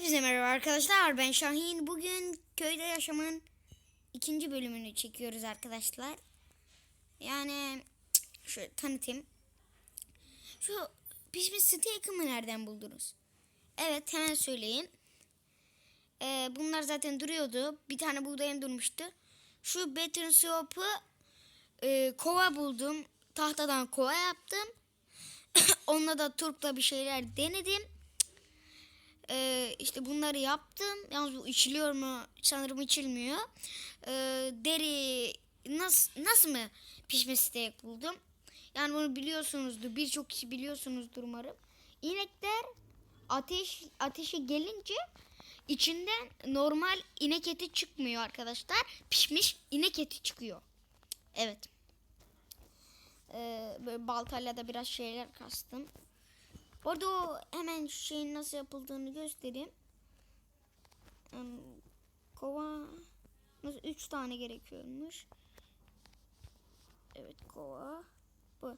Hepinize merhaba arkadaşlar. Ben Şahin. Bugün köyde yaşamın ikinci bölümünü çekiyoruz arkadaşlar. Yani şu tanıtayım. Şu pişmiş steak'ımı nereden buldunuz? Evet hemen söyleyin. Ee, bunlar zaten duruyordu. Bir tane buğdayım durmuştu. Şu beton soğupu e, kova buldum. Tahtadan kova yaptım. Onunla da turpla bir şeyler denedim. Ee, işte bunları yaptım. Yalnız bu içiliyor mu? Sanırım içilmiyor. Ee, deri nasıl nasıl mı pişme steak buldum? Yani bunu biliyorsunuzdur. Birçok kişi biliyorsunuzdur umarım. İnekler ateş ateşe gelince içinden normal inek eti çıkmıyor arkadaşlar. Pişmiş inek eti çıkıyor. Evet. Ee, böyle baltayla da biraz şeyler kastım. Bu o hemen şeyin nasıl yapıldığını göstereyim. Kova nasıl 3 tane gerekiyormuş. Evet kova. Bu.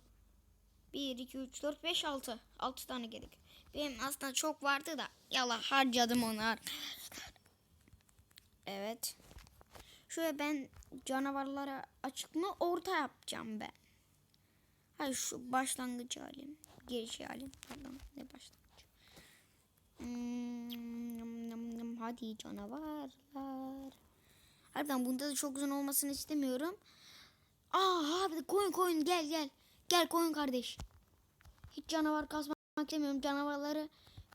1, 2, 3, 4, 5, 6. 6 tane gerek. Benim aslında çok vardı da yala harcadım onu. Evet. Şöyle ben canavarlara açık mı orta yapacağım ben. Hayır şu başlangıç halim. Giriş halim. Pardon ne başlangıç. Hmm, yum, yum. hadi canavarlar. Harbiden bunda da çok uzun olmasını istemiyorum. Aa abi koyun koyun gel gel. Gel koyun kardeş. Hiç canavar kasmak istemiyorum. Canavarları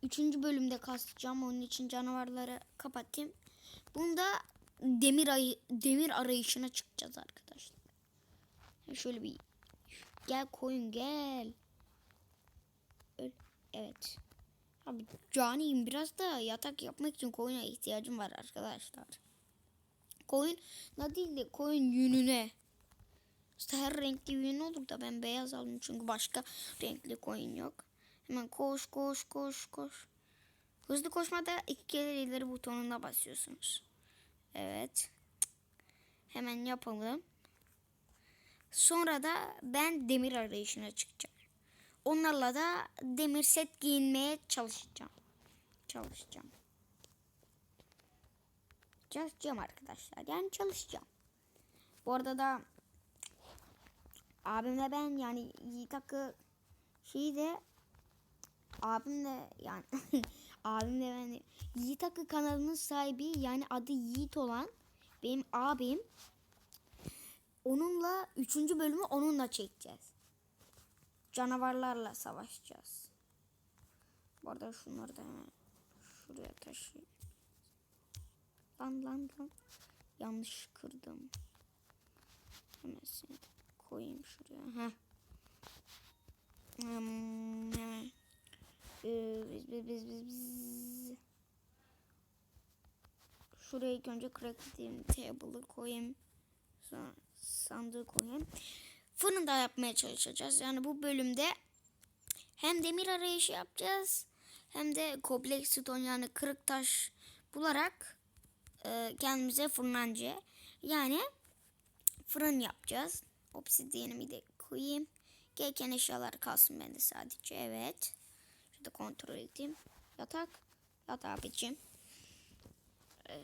3. bölümde kasacağım. Onun için canavarları kapatayım. Bunda demir ayı, demir arayışına çıkacağız arkadaşlar. Şöyle bir Gel koyun gel. Öl. Evet. Abi caniyim biraz da yatak yapmak için koyuna ihtiyacım var arkadaşlar. Koyun ne değil de koyun yününe. İşte her renkli yün olur da ben beyaz aldım çünkü başka renkli koyun yok. Hemen koş koş koş koş. Hızlı koşmada iki kere ileri butonuna basıyorsunuz. Evet. Hemen yapalım. Sonra da ben demir arayışına çıkacağım. Onlarla da demir set giyinmeye çalışacağım. Çalışacağım. Çalışacağım arkadaşlar. Yani çalışacağım. Bu arada da abimle ben yani Yiğit Akı şeyi de abimle yani abimle ben Yiğit Akı kanalının sahibi yani adı Yiğit olan benim abim onunla üçüncü bölümü onunla çekeceğiz. Canavarlarla savaşacağız. Bu arada şunları da hemen şuraya taşıyayım. Lan lan lan. Yanlış kırdım. Hemen seni koyayım şuraya. Heh. Hmm, hemen. Ee, biz, biz, biz, biz, biz. Şuraya ilk önce crafting table'ı koyayım. Sonra sandığı koyayım. Fırında yapmaya çalışacağız. Yani bu bölümde hem demir arayışı yapacağız hem de cobblestone yani kırık taş bularak e, kendimize fırıncı yani fırın yapacağız. Obsidiyenimi de koyayım. Gereken eşyalar kalsın bende sadece. Evet. Şurada kontrol edeyim. Yatak. Yat abicim. Ee,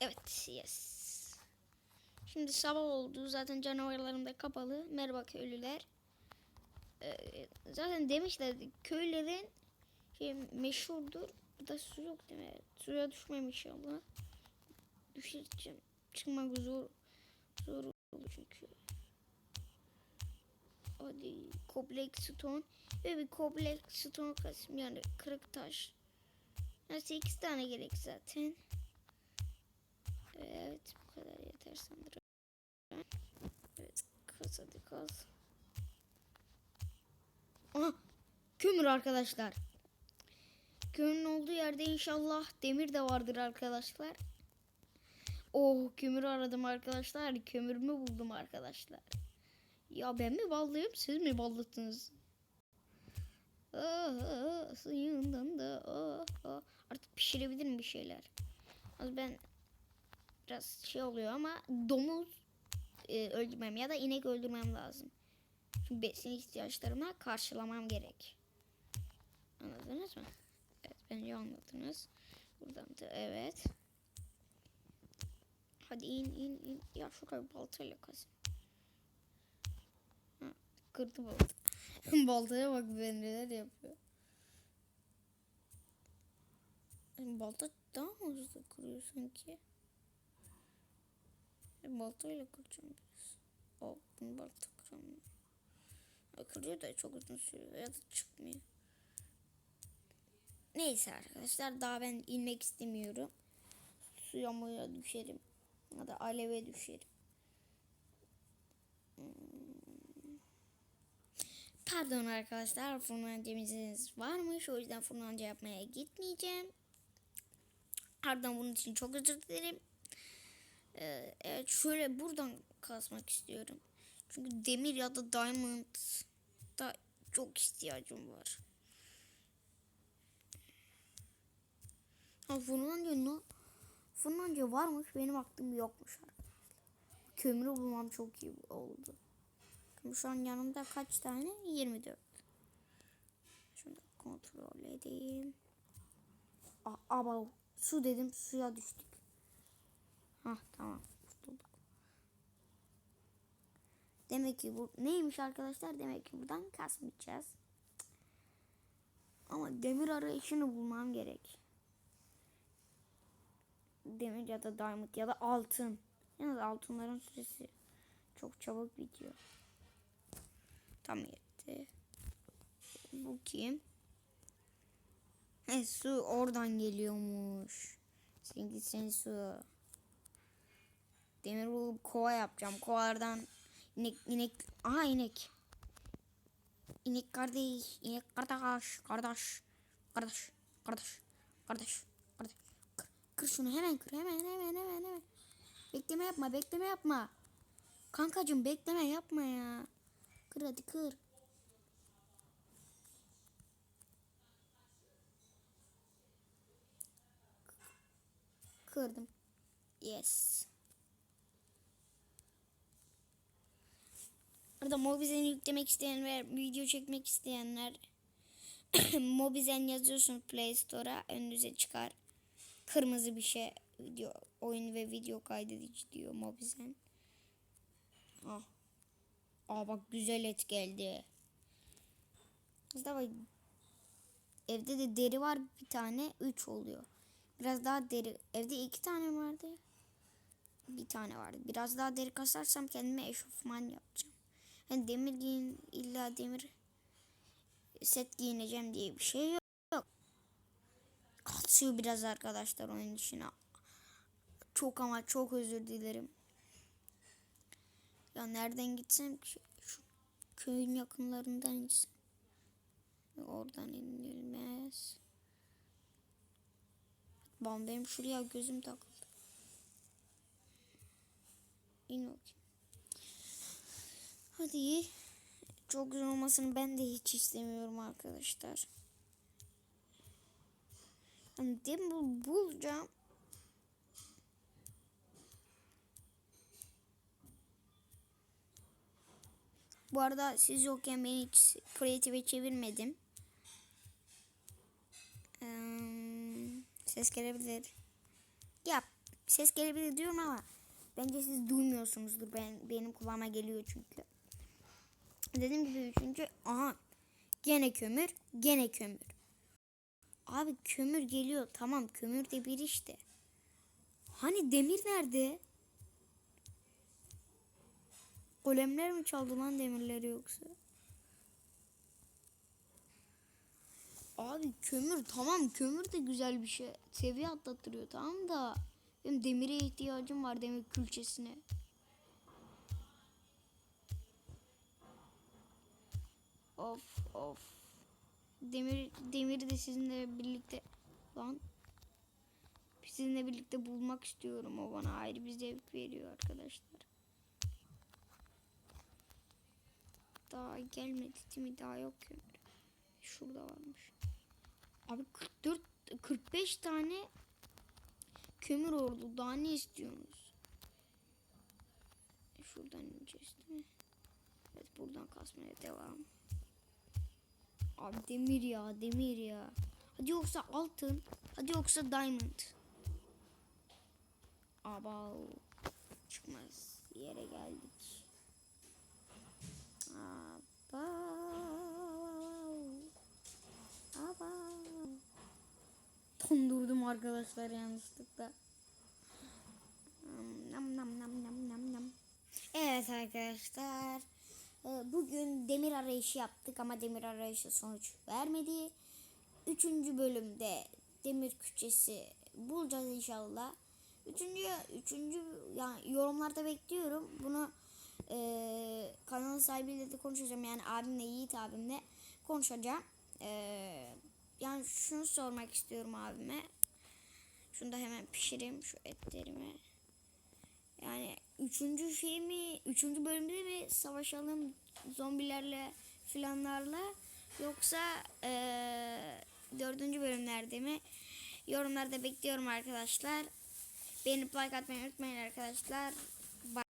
Evet. Yes. Şimdi sabah oldu. Zaten canavarlarım da kapalı. Merhaba köylüler. Ee, zaten demişler köylerin şey meşhurdur. Burada su yok değil mi? Suya düşmem inşallah. Düşeceğim. Çıkmak zor. Zor olur çünkü. Hadi cobblestone ve bir cobblestone kasım yani kırık taş. Neyse iki tane gerek zaten. Evet bu kadar yeter sanırım. Evet kaz hadi kaz. Aha kömür arkadaşlar. Kömürün olduğu yerde inşallah demir de vardır arkadaşlar. Oh kömür aradım arkadaşlar. Kömürümü buldum arkadaşlar. Ya ben mi ballıyım siz mi balladınız? Ah, suyundan da ah, ah. Artık pişirebilirim bir şeyler. Az ben biraz şey oluyor ama domuz e, öldürmem ya da inek öldürmem lazım. Çünkü besin ihtiyaçlarıma karşılamam gerek. Anladınız mı? Bence anladınız. Buradan da evet. Hadi in in in. Ya şurayı baltayla kazın. Ha, kırdı balta. Baltaya bak ben neler yapıyor. Balta daha mı hızlı kırıyor sanki? E, baltayla kıracağım biraz. O bunu balta kıramıyor. Kırıyor da çok uzun sürüyor ya da çıkmıyor. Neyse arkadaşlar daha ben inmek istemiyorum. Suya muya düşerim. Ya da aleve düşerim. Hmm. Pardon arkadaşlar fırıncamızınız varmış. O yüzden fırıncı yapmaya gitmeyeceğim. Ardından bunun için çok özür dilerim. Ee, evet şöyle buradan kasmak istiyorum. Çünkü demir ya da diamond da çok ihtiyacım var. Ha fırıncı ne? Fırıncı varmış benim aklım yokmuş arkadaşlar. Kömürü bulmam çok iyi oldu. Şu an yanımda kaç tane? 24. Şunu kontrol edeyim. Aa, aba su dedim suya düştük. Hah tamam kurtulduk. Demek ki bu neymiş arkadaşlar? Demek ki buradan kasmayacağız. Ama demir arayışını bulmam gerek. Demir ya da diamond ya da altın. Yalnız altınların süresi çok çabuk bitiyor. Tam yetti. Bu kim? He su oradan geliyormuş. Sen su. Demir bulup kova yapacağım. Kovalardan inek inek. Aha inek. İnek kardeş. inek kardeş. Kardeş. Kardeş. Kardeş. Kardeş. Kardeş. Kır, kır şunu hemen kır. Hemen hemen hemen hemen. Bekleme yapma. Bekleme yapma. Kankacım bekleme yapma ya. Kır hadi kır. Kırdım. Yes. Orada Mobizen'i yüklemek isteyen ve video çekmek isteyenler Mobizen yazıyorsun Play Store'a önünüze çıkar. Kırmızı bir şey video oyun ve video kaydedici diyor Mobizen. Ah. Aa bak güzel et geldi. Mustafa evde de deri var bir tane üç oluyor. Biraz daha deri evde iki tane vardı. Bir tane vardı. Biraz daha deri kasarsam kendime eşofman yapacağım. Yani demir giyin illa demir set giyineceğim diye bir şey yok. Kasıyor biraz arkadaşlar oyun içine. Çok ama çok özür dilerim. Ya nereden gitsem ki? Şu köyün yakınlarından gitsem. Oradan inilmez. Ben benim şuraya gözüm takıldı. İn bakayım. Hadi. Çok güzel olmasını ben de hiç istemiyorum arkadaşlar. Yani Dimble bulacağım. Bu arada siz yokken ben hiç kreatife çevirmedim. Ee, ses gelebilir. Ya ses gelebilir diyorum ama bence siz duymuyorsunuzdur. Ben benim kulağıma geliyor çünkü. Dediğim gibi üçüncü aha gene kömür gene kömür. Abi kömür geliyor tamam kömür de bir işte. Hani demir nerede? Golemler mi çaldı lan demirleri yoksa? Abi kömür tamam kömür de güzel bir şey. Seviye atlattırıyor tamam da. Benim demire ihtiyacım var demir külçesine. Of of. Demir demiri de sizinle birlikte lan sizinle birlikte bulmak istiyorum. O bana ayrı bir zevk veriyor arkadaşlar. Daha gelmedi değil mi? Daha yok kömür. Şurada varmış. Abi 44 45 tane kömür oldu. Daha ne istiyorsunuz? Şuradan ineceğiz değil mi? Evet buradan kasmaya devam. Abi demir ya demir ya. Hadi yoksa altın. Hadi yoksa diamond. Abav. Çıkmaz yere geldik. Abav. Abav. Dondurdum arkadaşlar yanlışlıkla. Nam nam nam nam nam nam. Evet arkadaşlar. E, Bugün demir arayışı yaptık ama demir arayışı sonuç vermedi. Üçüncü bölümde demir küçesi bulacağız inşallah. Üçüncü, üçüncü yani yorumlarda bekliyorum. Bunu e, kanalın sahibiyle de konuşacağım. Yani abimle Yiğit abimle konuşacağım. E, yani şunu sormak istiyorum abime. Şunu da hemen pişireyim şu etlerimi. Yani üçüncü şey mi, üçüncü bölümde mi savaşalım zombilerle filanlarla yoksa eee, dördüncü bölümlerde mi? Yorumlarda bekliyorum arkadaşlar. Beğenip like atmayı unutmayın arkadaşlar.